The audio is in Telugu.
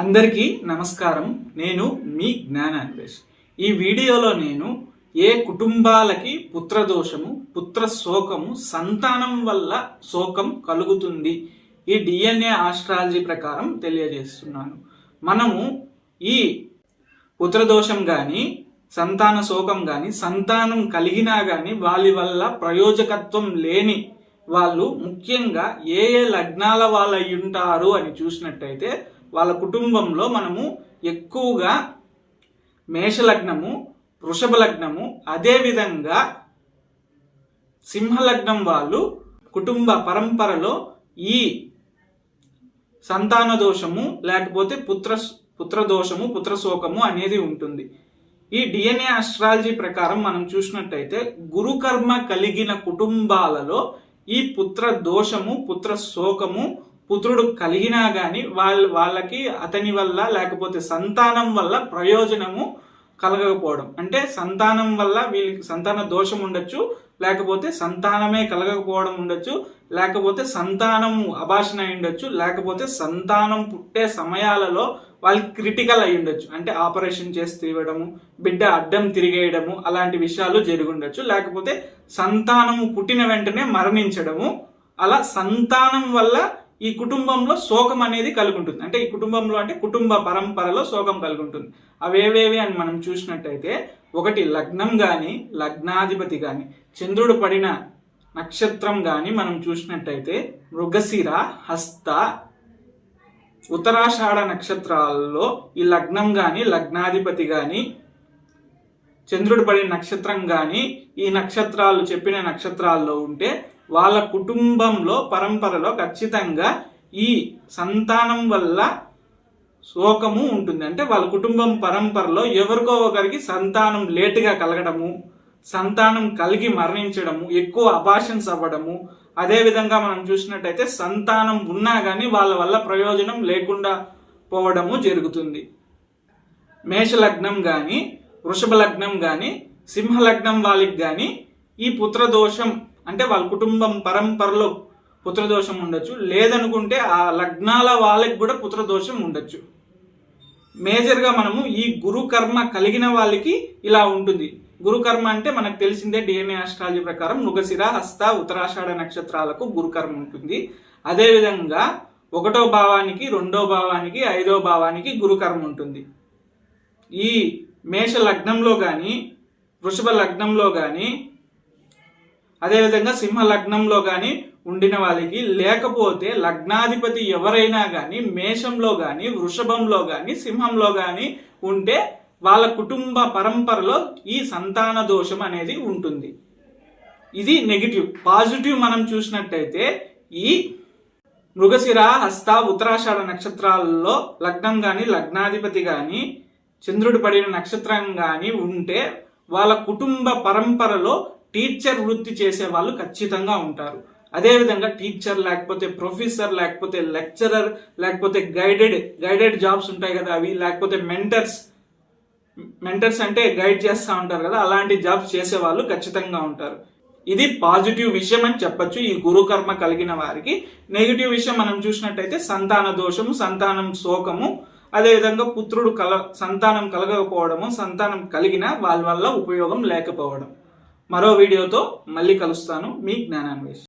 అందరికీ నమస్కారం. నేను మీ జ్ఞానాన్వేష్. ఈ వీడియోలో నేను ఏ కుటుంబాలకి పుత్రదోషము పుత్ర శోకము సంతానం వల్ల శోకం కలుగుతుంది? ఈ డిఎన్ఏ ఆస్ట్రాలజీ ప్రకారం తెలియజేస్తున్నాను. మనము ఈ పుత్రదోషం కానీ సంతాన శోకం కానీ సంతానం కలిగినా కానీ వాళ్ళ వల్ల ప్రయోజకత్వం లేని వాళ్ళు ముఖ్యంగా ఏ ఏ లగ్నాల వాళ్ళు అయి ఉంటారు అని చూసినట్టయితే వాళ్ళ కుటుంబంలో మనము ఎక్కువగా మేషలగ్నము వృషభ లగ్నము అదేవిధంగా సింహలగ్నం వాళ్ళు కుటుంబ పరంపరలో ఈ సంతాన దోషము లేకపోతే పుత్ర పుత్రదోషము పుత్రశోకము అనేది ఉంటుంది. ఈ డిఎన్ఏ ఆస్ట్రాలజీ ప్రకారం మనం చూసినట్టయితే గురుకర్మ కలిగిన కుటుంబాలలో ఈ పుత్ర దోషము పుత్ర శోకము పుత్రుడు కలిగినా గాని వాళ్ళ వాళ్ళకి అతని వల్ల లేకపోతే సంతానం వల్ల ప్రయోజనము కలగకపోవడం. అంటే సంతానం వల్ల వీళ్ళకి సంతాన దోషం ఉండొచ్చు లేకపోతే సంతానమే కలగకపోవడం ఉండొచ్చు లేకపోతే సంతానము అభాషణ అయి ఉండొచ్చు లేకపోతే సంతానం పుట్టే సమయాలలో వాళ్ళకి క్రిటికల్ అయి ఉండొచ్చు. అంటే ఆపరేషన్ చేసి తీయడము బిడ్డ అడ్డం తిరిగేయడము అలాంటి విషయాలు జరుగుండొచ్చు. లేకపోతే సంతానము పుట్టిన వెంటనే మరణించడము అలా సంతానం వల్ల ఈ కుటుంబంలో శోకం అనేది కలుగుంటుంది. అంటే ఈ కుటుంబంలో అంటే కుటుంబ పరంపరలో శోకం కలిగి ఉంటుంది అవేవేవి అని మనం చూసినట్టయితే ఒకటి లగ్నం కానీ లగ్నాధిపతి కానీ చంద్రుడు పడిన నక్షత్రం కానీ మనం చూసినట్టయితే మృగశిర హస్త ఉత్తరాషాఢ నక్షత్రాల్లో ఈ లగ్నం కానీ లగ్నాధిపతి కానీ చంద్రుడు పడిన నక్షత్రం కానీ ఈ నక్షత్రాలు చెప్పిన నక్షత్రాల్లో ఉంటే వాళ్ళ కుటుంబంలో పరంపరలో ఖచ్చితంగా ఈ సంతానం వల్ల శోకము ఉంటుంది. అంటే వాళ్ళ కుటుంబం పరంపరలో ఎవరికో ఒకరికి సంతానం లేటుగా కలగడము సంతానం కలిగి మరణించడము ఎక్కువ అభాషన్స్ అవ్వడము. అదేవిధంగా మనం చూసినట్టయితే సంతానం ఉన్నా కానీ వాళ్ళ వల్ల ప్రయోజనం లేకుండా పోవడము జరుగుతుంది. మేషలగ్నం కానీ వృషభ లగ్నం కానీ సింహలగ్నం వాళ్ళకి కానీ ఈ పుత్రదోషం అంటే వాళ్ళ కుటుంబం పరంపరలో పుత్రదోషం ఉండొచ్చు. లేదనుకుంటే ఆ లగ్నాల వాళ్ళకి కూడా పుత్రదోషం ఉండొచ్చు. మేజర్గా మనము ఈ గురు కర్మ కలిగిన వాళ్ళకి ఇలా ఉంటుంది. గురుకర్మ అంటే మనకు తెలిసిందే డిఎన్ఏ ఆస్ట్రాలజీ ప్రకారం మృగశిర హస్త ఉత్తరాషాఢ నక్షత్రాలకు గురుకర్మ ఉంటుంది. అదేవిధంగా ఒకటో భావానికి రెండో భావానికి ఐదో భావానికి గురుకర్మ ఉంటుంది. ఈ మేష లగ్నంలో కానీ వృషభ లగ్నంలో కానీ అదేవిధంగా సింహ లగ్నంలో కానీ ఉండిన వాళ్ళకి లేకపోతే లగ్నాధిపతి ఎవరైనా కానీ మేషంలో కానీ వృషభంలో కానీ సింహంలో కానీ ఉంటే వాళ్ళ కుటుంబ పరంపరలో ఈ సంతాన దోషం అనేది ఉంటుంది. ఇది నెగిటివ్ పాజిటివ్ మనం చూసినట్టయితే ఈ మృగశిర హస్త ఉత్తరాషాఢ నక్షత్రాలలో లగ్నం కానీ లగ్నాధిపతి కానీ చంద్రుడు పడిన నక్షత్రం కానీ ఉంటే వాళ్ళ కుటుంబ పరంపరలో టీచర్ వృత్తి చేసే వాళ్ళు ఖచ్చితంగా ఉంటారు. అదేవిధంగా టీచర్ లేకపోతే ప్రొఫెసర్ లేకపోతే లెక్చరర్ లేకపోతే గైడెడ్ గైడెడ్ జాబ్స్ ఉంటాయి కదా అవి లేకపోతే మెంటర్స్ మెంటర్స్ అంటే గైడ్ చేస్తూ ఉంటారు కదా అలాంటి జాబ్స్ చేసే వాళ్ళు ఖచ్చితంగా ఉంటారు. ఇది పాజిటివ్ విషయం అని చెప్పొచ్చు. ఈ గురుకర్మ కలిగిన వారికి. నెగిటివ్ విషయం మనం చూసినట్టయితే సంతాన దోషము సంతానం శోకము అదేవిధంగా పుత్రుడు కల సంతానం కలగకపోవడము సంతానం కలిగిన వాళ్ళ వల్ల ఉపయోగం లేకపోవడం. మరో వీడియోతో మళ్ళీ కలుస్తాను. మీ జ్ఞానాన్వేష్.